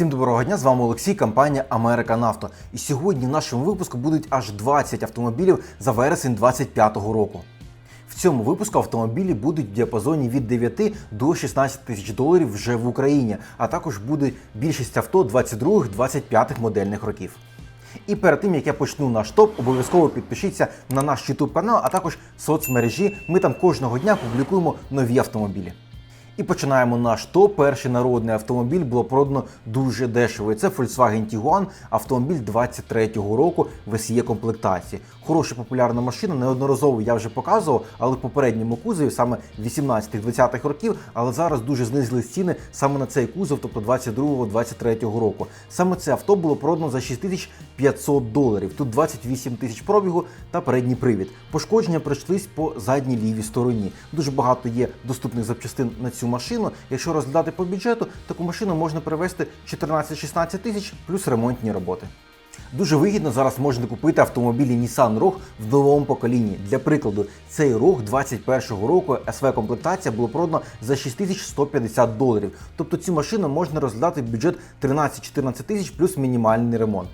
Всім доброго дня, з вами Олексій, компанія Америка Нафто. І сьогодні в нашому випуску будуть аж 20 автомобілів за вересень 2025 року. В цьому випуску автомобілі будуть в діапазоні від 9 до 16 тисяч доларів вже в Україні, а також буде більшість авто 22-25 модельних років. І перед тим як я почну наш топ, обов'язково підпишіться на наш YouTube канал, а також соцмережі. Ми там кожного дня публікуємо нові автомобілі. І починаємо наш топ. Перший народний автомобіль було продано дуже дешево. Це Volkswagen Tiguan, автомобіль 23-го року в SE комплектації. Хороша популярна машина, неодноразово я вже показував, але в попередньому кузові, саме 18-20-х років, але зараз дуже знизили ціни саме на цей кузов, тобто 22-23 року. Саме це авто було продано за 6500 доларів. Тут 28 тисяч пробігу та передній привід. Пошкодження пройшлись по задній лівій стороні. Дуже багато є доступних запчастин на цю машину. Якщо розглядати по бюджету, таку машину можна привезти 14-16 тисяч плюс ремонтні роботи. Дуже вигідно зараз можна купити автомобілі Nissan Rogue в новому поколінні. Для прикладу, цей Rogue 21-го року СВ комплектація було продано за 6150 доларів. Тобто цю машину можна розглядати в бюджет 13-14 тисяч плюс мінімальний ремонт.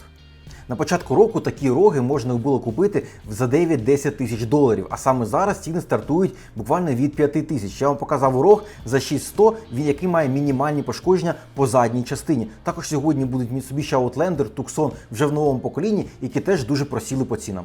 На початку року такі роги можна було купити за 9-10 тисяч доларів, а саме зараз ціни стартують буквально від 5 тисяч. Я вам показав рог за 6100, він який має мінімальні пошкодження по задній частині. Також сьогодні будуть Mitsubishi Outlander, Tucson вже в новому поколінні, які теж дуже просіли по цінам.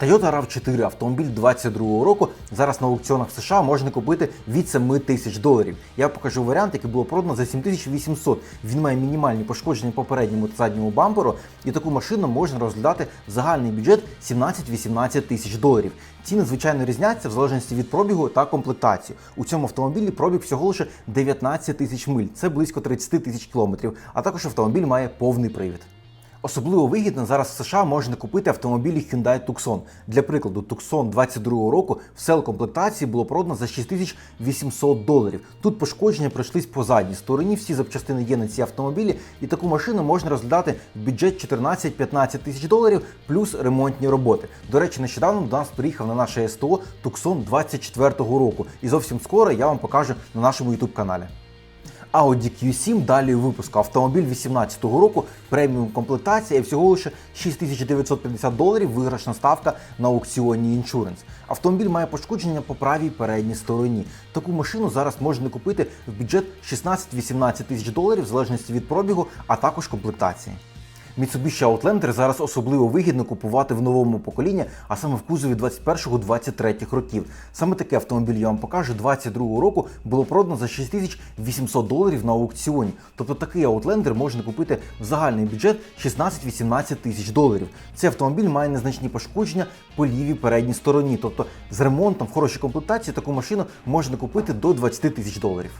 Toyota RAV4 автомобіль 22 року зараз на аукціонах в США можна купити від 7 тисяч доларів. Я покажу варіант, який було продано за 7800. Він має мінімальні пошкодження по передньому та задньому бамперу, і таку машину можна розглядати в загальний бюджет 17-18 тисяч доларів. Ціни звичайно різняться в залежності від пробігу та комплектації. У цьому автомобілі пробіг всього лише 19 тисяч миль, це близько 30 тисяч кілометрів. А також автомобіль має повний привід. Особливо вигідно зараз в США можна купити автомобілі Hyundai Tucson. Для прикладу, Tucson 22 року в сел комплектації було продано за 6800 доларів. Тут пошкодження пройшлись по задній стороні. Всі запчастини є на ці автомобілі, і таку машину можна розглядати в бюджет 14-15 тисяч доларів плюс ремонтні роботи. До речі, нещодавно до нас приїхав на наше СТО Tucson 24 року, і зовсім скоро я вам покажу на нашому YouTube каналі. Audi Q7 далі у випуску. Автомобіль 2018 року, преміум комплектація і всього лише 6950 доларів виграшна ставка на аукціоні Insurance. Автомобіль має пошкодження по правій передній стороні. Таку машину зараз можна купити в бюджет 16-18 тисяч доларів в залежності від пробігу, а також комплектації. Mitsubishi Outlander зараз особливо вигідно купувати в новому поколінні, а саме в кузові 21-23 років. Саме такий автомобіль я вам покажу 22 року було продано за 6800 доларів на аукціоні. Тобто такий Outlander можна купити в загальний бюджет 16-18 тисяч доларів. Цей автомобіль має незначні пошкодження по лівій передній стороні. Тобто з ремонтом в хорошій комплектації таку машину можна купити до 20 тисяч доларів.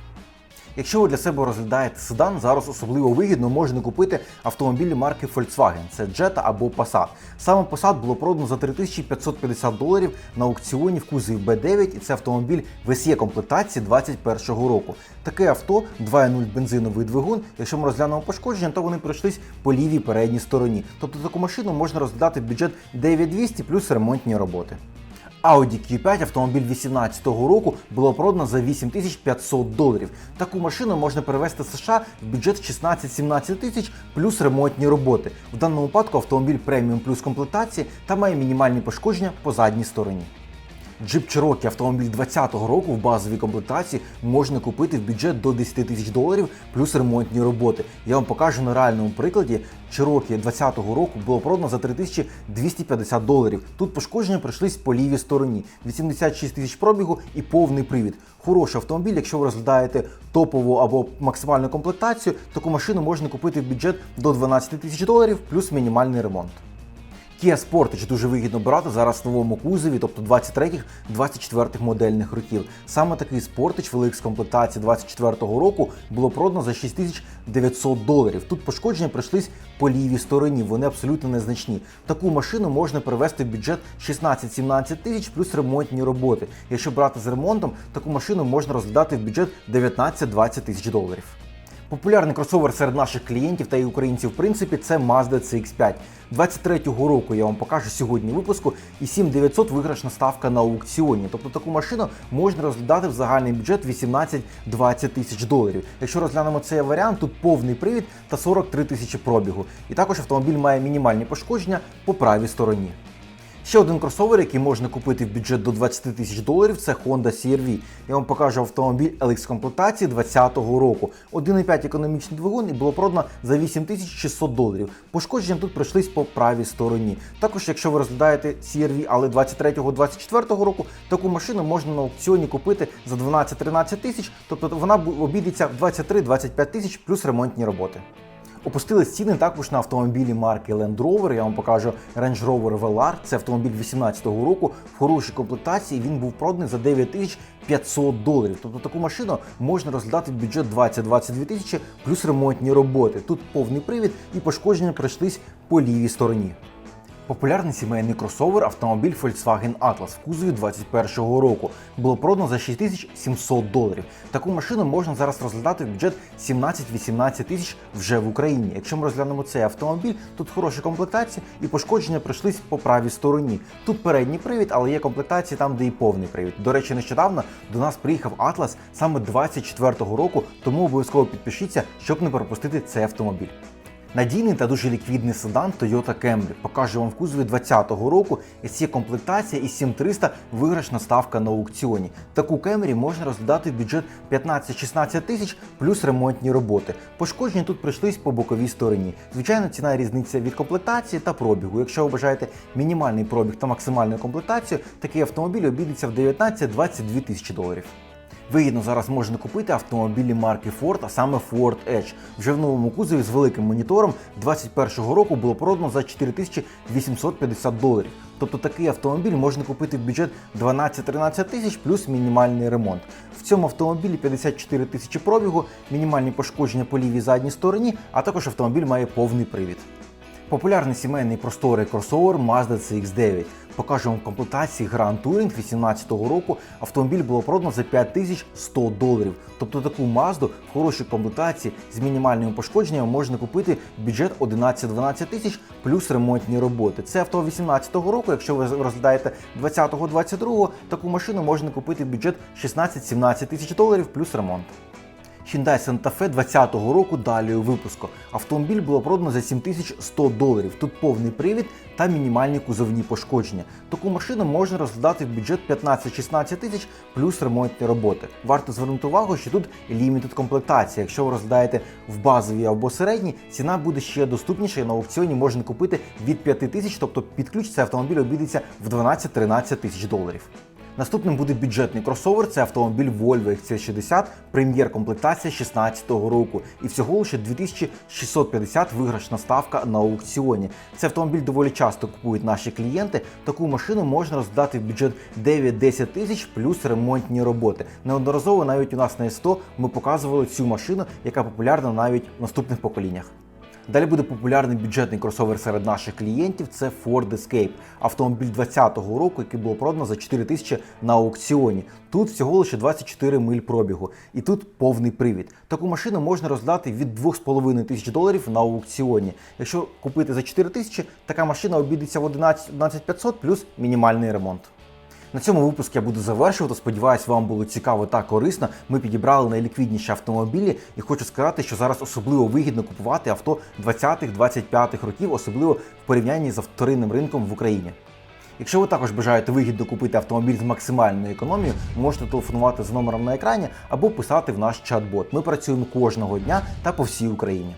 Якщо ви для себе розглядаєте седан, зараз особливо вигідно можна купити автомобілі марки Volkswagen, це Jetta або Passat. Саме Passat було продано за 3550 доларів на аукціоні в кузові B9, і це автомобіль в SE комплектації 2021 року. Таке авто 2.0 бензиновий двигун. Якщо ми розглянемо пошкодження, то вони пройшлись по лівій передній стороні. Тобто таку машину можна розглядати в бюджет 9200 плюс ремонтні роботи. Audi Q5 автомобіль 2018 року було продано за 8500 доларів. Таку машину можна перевезти з США в бюджет 16-17 тисяч плюс ремонтні роботи. В даному випадку автомобіль преміум плюс комплектації та має мінімальні пошкодження по задній стороні. Джип Cherokee автомобіль 2020 року в базовій комплектації можна купити в бюджет до 10 тисяч доларів плюс ремонтні роботи. Я вам покажу на реальному прикладі. Cherokee 2020 року було продано за 3250 доларів. Тут пошкодження пройшлись по лівій стороні. 86 тисяч пробігу і повний привід. Хороший автомобіль, якщо ви розглядаєте топову або максимальну комплектацію, таку машину можна купити в бюджет до 12 тисяч доларів плюс мінімальний ремонт. Kia Sportage дуже вигідно брати зараз в новому кузові, тобто 23-24 модельних років. Саме такий Sportage в LX комплектації 24-го року було продано за 6900 доларів. Тут пошкодження прийшлись по лівій стороні, вони абсолютно незначні. Таку машину можна привести в бюджет 16-17 тисяч плюс ремонтні роботи. Якщо брати з ремонтом, таку машину можна розглядати в бюджет 19-20 тисяч доларів. Популярний кросовер серед наших клієнтів та і українців, в принципі, це Mazda CX5. 23-го року я вам покажу сьогодні випуску і 7900 виграшна ставка на аукціоні. Тобто таку машину можна розглядати в загальний бюджет 18-20 тисяч доларів. Якщо розглянемо цей варіант, тут повний привід та 43 тисячі пробігу. І також автомобіль має мінімальні пошкодження по правій стороні. Ще один кросовер, який можна купити в бюджет до 20 тисяч доларів, це Honda CR-V. Я вам покажу автомобіль LX комплектації 2020 року. 1,5 економічний двигун і було продано за 8600 доларів. Пошкодження тут пройшлись по правій стороні. Також, якщо ви розглядаєте CR-V, але 23-24 року, таку машину можна на аукціоні купити за 12-13 тисяч, тобто вона обійдеться в 23-25 тисяч плюс ремонтні роботи. Опустились ціни також на автомобілі марки Land Rover. Я вам покажу Range Rover Velar. Це автомобіль 2018 року. В хорошій комплектації він був проданий за 9500 доларів. Тобто таку машину можна розглядати в бюджет 20-22 тисячі плюс ремонтні роботи. Тут повний привід і пошкодження пройшлись по лівій стороні. Популярний сімейний кросовер автомобіль Volkswagen Atlas в кузові 2021 року було продано за 6700 доларів. Таку машину можна зараз розглядати в бюджет 17-18 тисяч вже в Україні. Якщо ми розглянемо цей автомобіль, тут хороші комплектації і пошкодження прийшлись по правій стороні. Тут передній привід, але є комплектації там, де і повний привід. До речі, нещодавно до нас приїхав Atlas саме 24-го року, тому обов'язково підпишіться, щоб не пропустити цей автомобіль. Надійний та дуже ліквідний седан Toyota Camry. Покажу вам в кузові 2020 року. Є комплектація і 7300 виграшна ставка на аукціоні. Таку Camry можна розглядати в бюджет 15-16 тисяч плюс ремонтні роботи. Пошкодження тут прийшлись по боковій стороні. Звичайно, ціна різниця від комплектації та пробігу. Якщо ви бажаєте мінімальний пробіг та максимальну комплектацію, такий автомобіль обійдеться в 19-22 тисячі доларів. Вигідно зараз можна купити автомобілі марки Ford, а саме Ford Edge. Вже в новому кузові з великим монітором 2021 року було продано за 4850 доларів. Тобто такий автомобіль можна купити в бюджет 12-13 тисяч плюс мінімальний ремонт. В цьому автомобілі 54 тисячі пробігу, мінімальні пошкодження по лівій задній стороні, а також автомобіль має повний привід. Популярний сімейний просторий кросовер Mazda CX-9. Покажу вам в комплектації Grand Touring 2018 року. Автомобіль було продано за 5100 доларів. Тобто таку Mazda в хорошій комплектації з мінімальними пошкодженнями можна купити бюджет 11-12 тисяч плюс ремонтні роботи. Це авто 2018 року. Якщо ви розглядаєте 20-22, таку машину можна купити в бюджет 16-17 тисяч доларів плюс ремонт. Hyundai Santa Fe 2020 року далі випуску. Автомобіль було продано за 7100 доларів. Тут повний привід та мінімальні кузовні пошкодження. Таку машину можна розглядати в бюджет 15-16 тисяч плюс ремонтні роботи. Варто звернути увагу, що тут лімітед комплектація. Якщо ви розглядаєте в базовій або середній, ціна буде ще доступніша. і На аукціоні можна купити від 5 тисяч, тобто під ключ цей автомобіль обійдеться в 12-13 тисяч доларів. Наступним буде бюджетний кросовер. Це автомобіль Volvo XC60, прем'єр комплектація 2016 року. І всього лише 2650 виграшна ставка на аукціоні. Цей автомобіль доволі часто купують наші клієнти. Таку машину можна роздати в бюджет 9-10 тисяч плюс ремонтні роботи. Неодноразово навіть у нас на СТО ми показували цю машину, яка популярна навіть в наступних поколіннях. Далі буде популярний бюджетний кросовер серед наших клієнтів. Це Ford Escape. Автомобіль 2020 року, який було продано за 4 тисячі на аукціоні. Тут всього лише 24 миль пробігу. І тут повний привід. Таку машину можна роздати від 2,5 тисяч доларів на аукціоні. Якщо купити за 4 тисячі, така машина обійдеться в 11 500 плюс мінімальний ремонт. На цьому випуск я буду завершувати. Сподіваюсь, вам було цікаво та корисно. Ми підібрали найліквідніші автомобілі, і хочу сказати, що зараз особливо вигідно купувати авто 20-25 років, особливо в порівнянні з вторинним ринком в Україні. Якщо ви також бажаєте вигідно купити автомобіль з максимальною економією, можете телефонувати за номером на екрані або писати в наш чат-бот. Ми працюємо кожного дня та по всій Україні.